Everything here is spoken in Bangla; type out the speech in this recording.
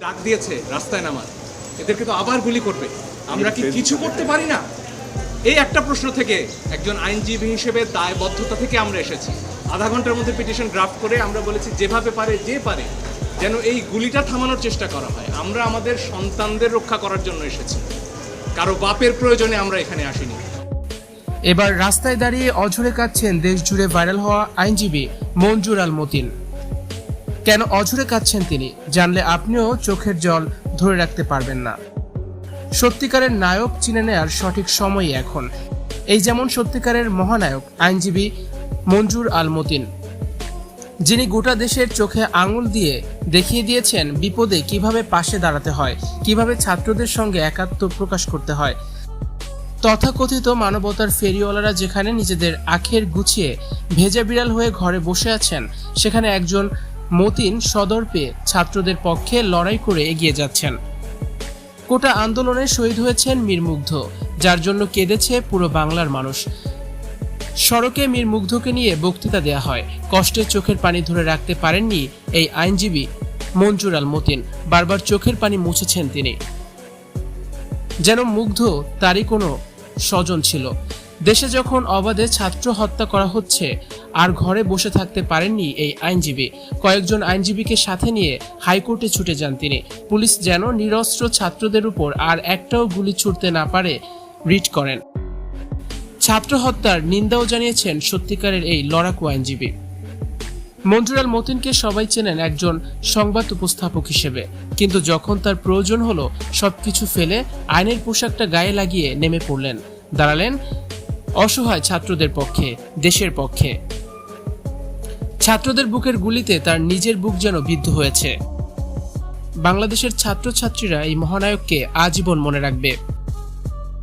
দিয়েছে রাস্তায় নামার। এদেরকে তো আবার গুলি করবে। আমরা কি কিছু করতে পারি না? এই একটা প্রশ্ন থেকে একজন আইনজীবী হিসেবে দায়বদ্ধতা থেকে আমরা এসেছি। আধা ঘণ্টার মধ্যে পিটিশন ড্রাফট করে আমরা বলেছি যেভাবে পারে যে পারে যেন এই গুলিটা থামানোর চেষ্টা করা হয়। আমরা আমাদের সন্তানদের রক্ষা করার জন্য এসেছি। কারও বাপের প্রয়োজনে আমরা এখানে আসিনি। এবার রাস্তায় দাঁড়িয়ে অঝরে কাঁদছেন দেশ জুড়ে ভাইরাল হওয়া আইনজীবী মঞ্জুর আল মতিন। কেন অঝরে কাঁদছেন তিনি? জানলে আপনিও চোখের জল ধরে রাখতে পারবেন না। সত্যিকারের নায়ক চিনে নেয়ার সঠিক সময়ই এখন। এই যেমন সত্যিকারের মহানায়ক, আইনজীবী মঞ্জুর আল মতিন যিনি গোটা দেশের চোখে আঙুল দিয়ে দেখিয়ে দিয়েছেন বিপদে কীভাবে পাশে দাঁড়াতে হয়, কীভাবে ছাত্রদের সঙ্গে একাত্ম প্রকাশ করতে হয়। তথাকথিত মানবতার ফেরিওয়ালারা যেখানে নিজেদের আখের গুছিয়ে ভেজা বিড়াল হয়ে ঘরে বসে আছেন, সেখানে একজন মতিন সদর পেয়ে ছাত্রদের পক্ষে লড়াই করে এগিয়ে যাচ্ছেন। কোটা আন্দোলনে শহীদ হয়েছেন মীর মুগ্ধ, যার জন্য কেঁদেছে পুরো বাংলার মানুষ। সড়কে মীর মুগ্ধকে নিয়ে বক্তৃতা দেয়া হয়। কষ্টের চোখের পানি ধরে রাখতে পারেননি এই আইনজীবী মঞ্জুর আল মতিন। বারবার চোখের পানি মুছেছেন তিনি। যেন মুগ্ধ তারই কোনো স্বজন ছিল। দেশে যখন অবাধে ছাত্র হত্যা করা হচ্ছে আর ঘরে বসে থাকতে পারেননি এই আইনজীবী। কয়েকজন আইনজীবীকে সাথে নিয়ে হাইকোর্টে ছুটে যান তিনি। পুলিশ যেন নিরস্ত্র ছাত্রদের উপর আর একটাও গুলি ছুটতে না পারে, রিট করেন। ছাত্র হত্যার নিন্দাও জানিয়েছেন সত্যিকারের এই লড়াকু আইনজীবী। মঞ্জুরাল মতিনকে সবাই চেনেন একজন সংবাদ উপস্থাপক হিসেবে। কিন্তু যখন তার প্রয়োজন হলো, সবকিছু ফেলে আইনের পোশাকটা গায়ে লাগিয়ে নেমে পড়লেন। দাঁড়ালেন অসহায় ছাত্রদের পক্ষে, দেশের পক্ষে। ছাত্রদের বুকের গুলিতে তার নিজের বুক যেন বিদ্ধ হয়েছে। বাংলাদেশের ছাত্রছাত্রীরা এই মহানায়ককে আজীবন মনে রাখবে।